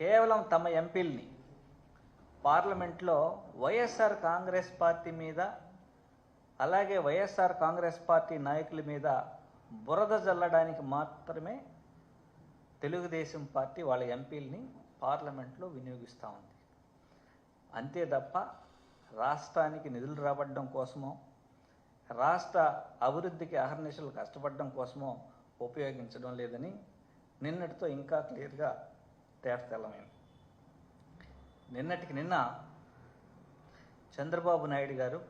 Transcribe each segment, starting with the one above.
కేవలం తమ ఎంపీల్ని. పార్లమెంట్లో వైఎస్ఆర్ కాంగ్రెస్ పార్టీ మీద అలాగే వైఎస్ఆర్ కాంగ్రెస్ పార్టీ నాయకుల మీద బురద జల్లడానికి మాత్రమే తెలుగుదేశం పార్టీ వాళ్ళ ఎంపీల్ని పార్లమెంట్లో వినియోగిస్తూ ఉంది. అంతే తప్ప రాష్ట్రానికి నిధులు రాబడడం కోసమో రాష్ట్ర అభివృద్ధికి అహర్నిశలు కష్టపడడం కోసమో ఉపయోగించడం లేదని నిన్నటితో ఇంకా క్లియర్గా తేటతెల్లమైంది నిన్నటికి నిన్న చంద్రబాబు నాయుడు గారు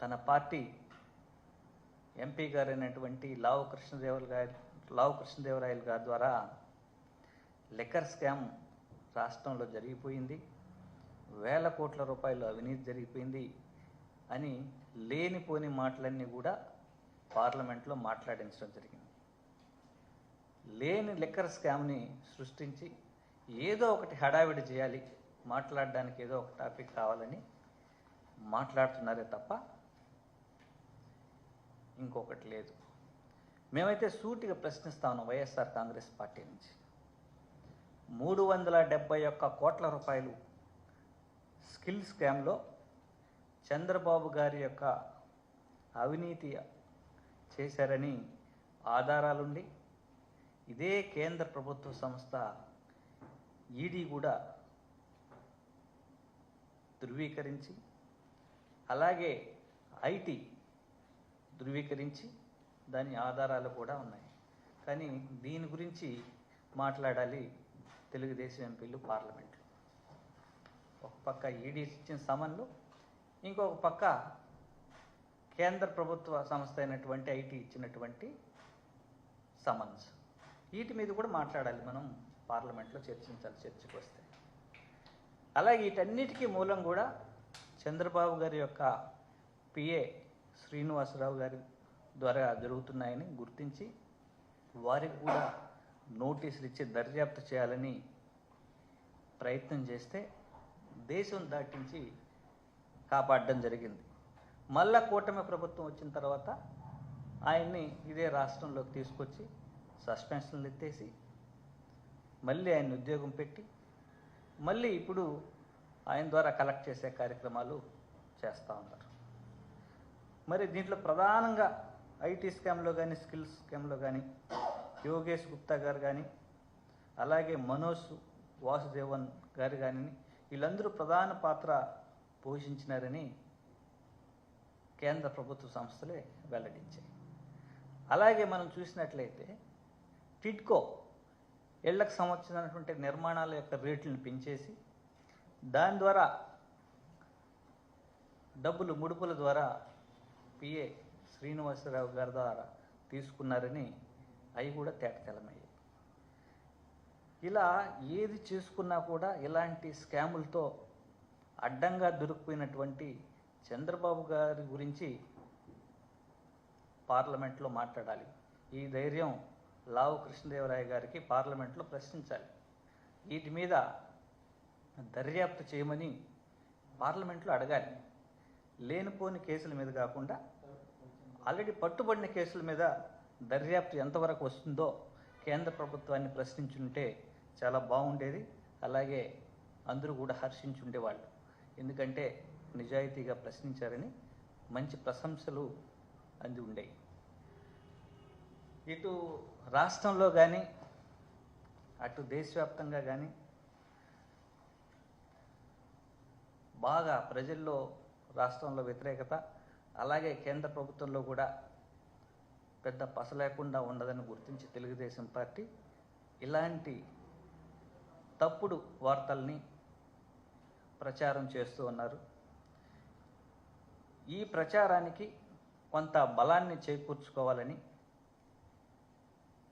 తన పార్టీ ఎంపీ గారైనటువంటి లావు కృష్ణదేవరాయలు గారి లావు కృష్ణదేవరాయలు గారి ద్వారా లిక్కర్ స్కామ్ రాష్ట్రంలో జరిగిపోయింది. వేల కోట్ల రూపాయలు అవినీతి జరిగిపోయింది అని లేనిపోని మాటలన్నీ కూడా పార్లమెంట్లో మాట్లాడించడం జరిగింది. లేని లిక్కర్ స్కామ్ని సృష్టించి ఏదో ఒకటి హడావిడి చేయాలి మాట్లాడడానికి ఏదో ఒక టాపిక్ కావాలని మాట్లాడుతున్నారే తప్ప ఇంకొకటి లేదు. మేమైతే సూటిగా ప్రశ్నిస్తాను వైఎస్ఆర్ కాంగ్రెస్ పార్టీ నుంచి. మూడు వందల డెబ్బై ఒక్క కోట్ల రూపాయలు స్కిల్ స్కామ్లో చంద్రబాబు గారి యొక్క అవినీతి చేశారని ఆధారాలుండి ఇదే కేంద్ర ప్రభుత్వ సంస్థ ఈడీ కూడా ధృవీకరించి అలాగే ఐటీ ధృవీకరించి దాని ఆధారాలు కూడా ఉన్నాయి. కానీ దీని గురించి మాట్లాడాలి తెలుగుదేశం ఎంపీలు పార్లమెంట్లో. ఒక పక్క ఈడీ ఇచ్చిన సమన్లు ఇంకొక పక్క కేంద్ర ప్రభుత్వ సంస్థ అయినటువంటి ఐటీ ఇచ్చినటువంటి సమన్స్. వీటి మీద కూడా మాట్లాడాలి మనం పార్లమెంట్లో చర్చించాలి చర్చకు వస్తే. అలాగే వీటన్నిటికీ మూలం కూడా చంద్రబాబు గారి యొక్క పిఏ శ్రీనివాసరావు గారి ద్వారా జరుగుతున్నాయని గుర్తించి వారికి కూడా నోటీసులు ఇచ్చి దర్యాప్తు చేయాలని ప్రయత్నం చేస్తే దేశం దాటించి కాపాడడం జరిగింది. మళ్ళా కూటమి ప్రభుత్వం వచ్చిన తర్వాత ఆయన్ని ఇదే రాష్ట్రంలోకి తీసుకొచ్చి సస్పెన్షన్లు ఎత్తేసి మళ్ళీ ఆయన ఉద్యోగం పెట్టి మళ్ళీ ఇప్పుడు ఆయన ద్వారా కలెక్ట్ చేసే కార్యక్రమాలు చేస్తూ ఉన్నారు. మరి దీంట్లో ప్రధానంగా ఐటీ స్కామ్లో కానీ స్కిల్స్ స్కామ్లో కానీ యోగేష్ గుప్తా గారు కానీ అలాగే మనోజ్ వాసుదేవన్ గారు కానీ వీళ్ళందరూ ప్రధాన పాత్ర పోషించినారని కేంద్ర ప్రభుత్వ సంస్థలే వెల్లడించాయి. అలాగే మనం చూసినట్లయితే టిడ్కో ఇళ్ళకు సంబంధించినటువంటి నిర్మాణాల యొక్క రేట్లను పెంచేసి దాని ద్వారా డబ్బులు ముడుపుల ద్వారా పిఏ శ్రీనివాసరావు గారి ద్వారా తీసుకున్నారని అవి కూడా తేటతెలమయ్యాయి ఇలా ఏది చేసుకున్నా కూడా ఇలాంటి స్కాములతో అడ్డంగా దొరికిపోయినటువంటి చంద్రబాబు గారి గురించి పార్లమెంట్లో మాట్లాడాలి. ఈ ధైర్యం లావు కృష్ణదేవరాయ గారికి పార్లమెంట్లో ప్రశ్నించాలి. వీటి మీద దర్యాప్తు చేయమని పార్లమెంట్లో అడగాలి. లేనిపోని కేసుల మీద కాకుండా ఆల్రెడీ పట్టుబడిన కేసుల మీద దర్యాప్తు ఎంతవరకు వస్తుందో కేంద్ర ప్రభుత్వాన్ని ప్రశ్నించుంటే చాలా బాగుండేది. అలాగే అందరూ కూడా హర్షించుండేవాళ్ళు. ఎందుకంటే నిజాయితీగా ప్రశ్నించారని మంచి ప్రశంసలు అంది ఉండేవి. ఇటు రాష్ట్రంలో కానీ అటు దేశవ్యాప్తంగా కానీ బాగా ప్రజల్లో రాష్ట్రంలో వ్యతిరేకత అలాగే కేంద్ర ప్రభుత్వంలో కూడా పెద్ద పస లేకుండా ఉండదని గుర్తించి తెలుగుదేశం పార్టీ ఇలాంటి తప్పుడు వార్తల్ని ప్రచారం చేస్తూ ఉన్నారు. ఈ ప్రచారానికి కొంత బలాన్ని చేకూర్చుకోవాలని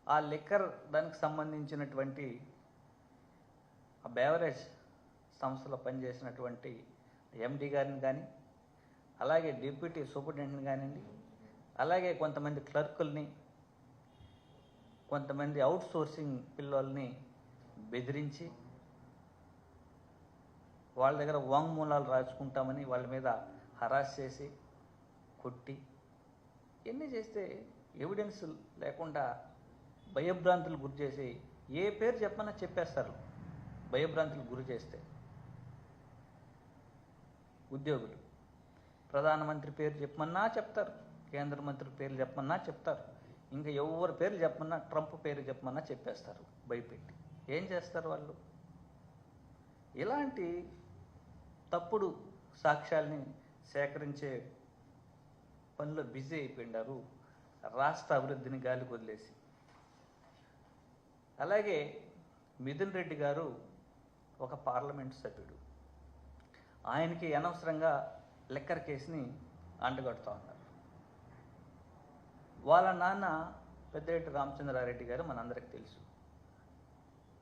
ఆ లిక్కర్ దానికి సంబంధించినటువంటి ఆ బేవరేజ్ సంస్థలో పనిచేసినటువంటి ఎండి గారిని కానీ అలాగే డిప్యూటీ సూపరింటెండెంట్ కానివ్వండి అలాగే కొంతమంది క్లర్కుల్ని కొంతమంది అవుట్ సోర్సింగ్ పిల్లల్ని బెదిరించి వాళ్ళ దగ్గర వాంగ్మూలాలు రాసుకుంటామని వాళ్ళ మీద హరాస్ చేసి కొట్టి ఇవన్నీ చేస్తే ఎవిడెన్స్ లేకుండా భయభ్రాంతులు గురి చేసి ఏ పేరు చెప్పమన్నా చెప్పేస్తారు భయభ్రాంతులు గురి చేస్తే. ఉద్యోగులు. ప్రధానమంత్రి పేరు చెప్పమన్నా చెప్తారు. కేంద్ర మంత్రి పేర్లు చెప్పమన్నా చెప్తారు. ఇంకా ఎవరి పేర్లు చెప్పమన్నా ట్రంప్ పేరు చెప్పమన్నా చెప్పేస్తారు. భయపెట్టి. ఏం చేస్తారు వాళ్ళు? ఇలాంటి తప్పుడు సాక్ష్యాల్ని సేకరించే పనిలో బిజీ అయిపోయినారు రాష్ట్ర అభివృద్ధిని గాలికి వదిలేసి. అలాగే మిథున్ రెడ్డి గారు ఒక పార్లమెంట్ సభ్యుడు. ఆయనకి అనవసరంగా లెక్కర్ కేసుని అంటగడుతూ ఉన్నారు. వాళ్ళ నాన్న పెద్దిరెడ్డి రామచంద్రారెడ్డి గారు మనందరికి తెలుసు.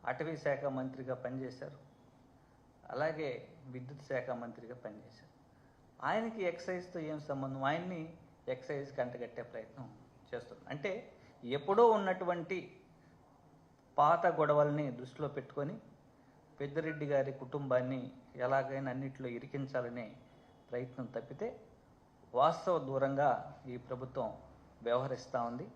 అటవీ శాఖ మంత్రిగా పనిచేశారు. అలాగే విద్యుత్ శాఖ మంత్రిగా పనిచేశారు. ఆయనకి ఎక్సైజ్తో ఏం సంబంధం? ఆయన్ని ఎక్సైజ్ కంటగట్టే ప్రయత్నం చేస్తున్నారు. అంటే ఎప్పుడో ఉన్నటువంటి పాత గొడవల్ని దృష్టిలో పెట్టుకొని పెద్దిరెడ్డి గారి కుటుంబాన్ని ఎలాగైనా అన్నింటిలో ఇరికించాలనే ప్రయత్నం తప్పితే వాస్తవ దూరంగా ఈ ప్రభుత్వం వ్యవహరిస్తూ ఉంది.